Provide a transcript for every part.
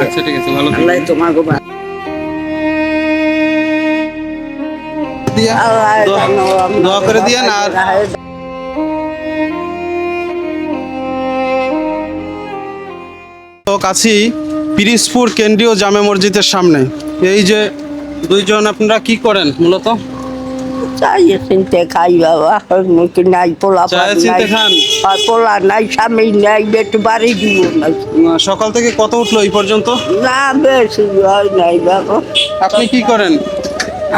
আচ্ছা ঠিক আছে ভালো দিয়া দোয়া- তো কাছি পিরিসপুর কেন্দ্রীয় জামে মসজিদের সামনে। এই যে দুইজন আপনারা কি করেন মূলত? চাইয়ে চিনতে খাই বাবা। মুখে নাই পোলা চিনতে খান? আর পোলা নাই স্বামী নাই বেটু বাড়ি দিব না। সকাল থেকে কত উঠল এই পর্যন্ত? না বেশি হয় নাই বাবা। আপনি কি করেন?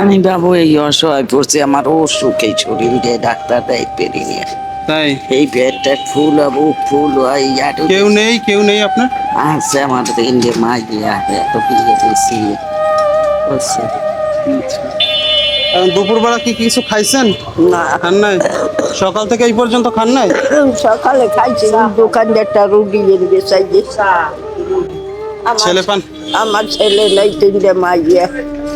আমি বাবু এই অসহায় পড়ছি আমার অসুখ এই শরীর দিয়ে ডাক্তার দেয় পেরিয়ে তাই? এই পেটটা ফুল হব ফুল হয় কেউ নেই কেউ নেই আপনার? আছে আমার তিনটে মা গিয়ে এত বিয়ে দিয়েছি। বুঝছি দুপুরবেলা কি কিছু খাইছেন? না। খান নাই? সকাল থেকে এই পর্যন্ত খান নাই? সকালে খাইছি দোকানদারটা রুগী এনে বেসাই ছেলে পান? আমার ছেলে নেই তিনটে মাইয়া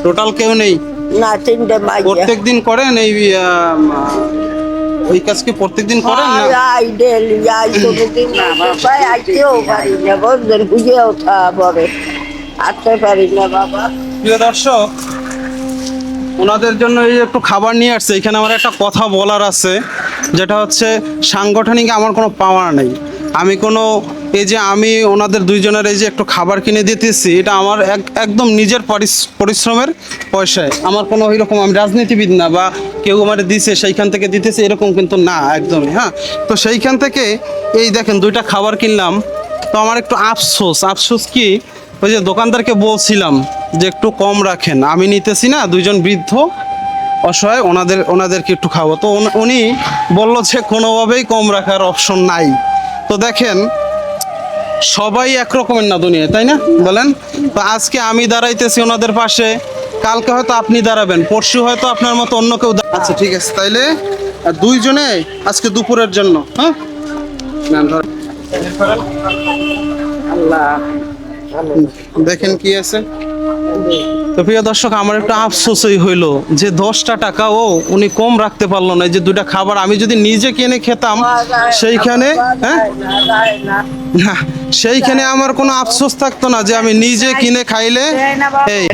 টোটাল কেউ নেই? না তিনটে মাইয়া প্রত্যেক দিন করেন এই ওই কাজ কি প্রত্যেক দিন করেন না? আই ডেলি আই কোনোদিন না? বাবা আইতেও পারি না বলছেন বুঝে ওঠা পরে আসতে পারি না বাবা। প্রিয় দর্শক ওনাদের জন্য এই একটু খাবার নিয়ে আসছে। এখানে আমার একটা কথা বলার আছে, যেটা হচ্ছে সাংগঠনিক আমার কোনো পাওয়ার নেই। আমি কোনো, এই যে আমি ওনাদের দুইজনের এই যে একটু খাবার কিনে দিতেছি, এটা আমার এক, একদম নিজের পরিশ্রমের পয়সায়। আমার কোনো ওই রকম আমি রাজনীতিবিদ না বা কেউ আমার দিছে, সেইখান থেকে দিতেছে, এরকম কিন্তু না, একদমই হ্যাঁ? তো সেইখান থেকে এই দেখেন দুইটা খাবার কিনলাম। তো আমার একটু আফসোস আফসোস কি? ওই যে দোকানদারকে বলছিলাম যে একটু কম রাখেন। আমি নিতেছি না, দুইজন বৃদ্ধ অসহায়, ওনাদের, ওনাদেরকে একটু খাব তো উনি- বলল যে কোনোভাবেই কম রাখার অপশন নাই। তো দেখেন, সবাই একরকমের না দুনিয়ায়, তাই না? বলেন, তো আজকে আমি দাঁড়াইতেছি ওনাদের পাশে, কালকে হয়তো আপনি দাঁড়াবেন, পরশু হয়তো আপনার মতো অন্য কেউ আচ্ছা ঠিক আছে, তাইলে, আর দুইজনে আজকে দুপুরের জন্য হ্যাঁ? আল্লাহ দেখেন কি আছে। তো প্রিয় দর্শক, আমার একটু আফসোসই হইল যে দশটা টাকাও উনি কম রাখতে পারল না। যে দুটা খাবার আমি যদি নিজে কিনে খেতাম, সেইখানে হ্যাঁ? সেইখানে আমার কোনো আফসোস থাকতো না যে আমি নিজে কিনে খাইলে, এই।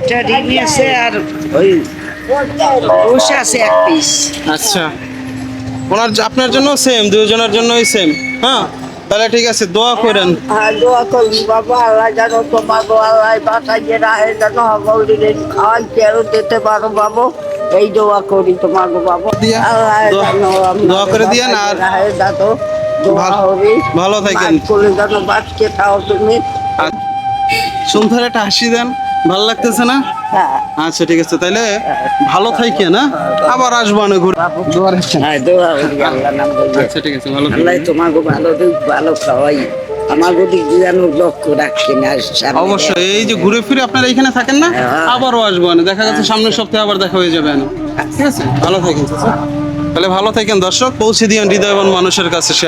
আচ্ছা। ওনার, আপনার জন্য সেম দুজনের জন্যই সেম হ্যাঁ? তাহলে ঠিক আছে দোয়া করেন। আর দোয়া করবি বাবা আল্লাহ জানো তোমার আল্লাহ বাসাইয়ে রাহে জানো গৌরীরে খাওয়াই কেরো দিতে পারো বাবু। এই দোয়া করি তোমার বাবু। দিয়া, আল্লাহ দোয়া- করে দিয়েন আর রাহে দাদো দোয়া ভালো- হবে ভালো থাকেন। করে জানো বাঁচকে খাও তুমি। সুন্দর একটা হাসি দেন ভালো লাগতেছে না? হ্যাঁ আচ্ছা ঠিক আছে তাহলে ভালো থাকি না আবার আসব না ঘুরে। হ্যাঁ আচ্ছা ঠিক আছে ভালো আল্লাহ তোমাকে ভালো দিক ভালো খাওয়াই। আমাকে দিক যেন লক্ষ্য রাখি অবশ্যই এই যে ঘুরে ফিরে আপনারা এখানে থাকেন না? হ্যাঁ। আবারও আসব না দেখা যাচ্ছে সামনের সপ্তাহে আবার দেখা হয়ে যাবে ঠিক আছে? ভালো থাকেন। তাহলে ভালো থাকেন দর্শক। পৌঁছে দিয়েন হৃদয়বান মানুষের কাছে শেয়ার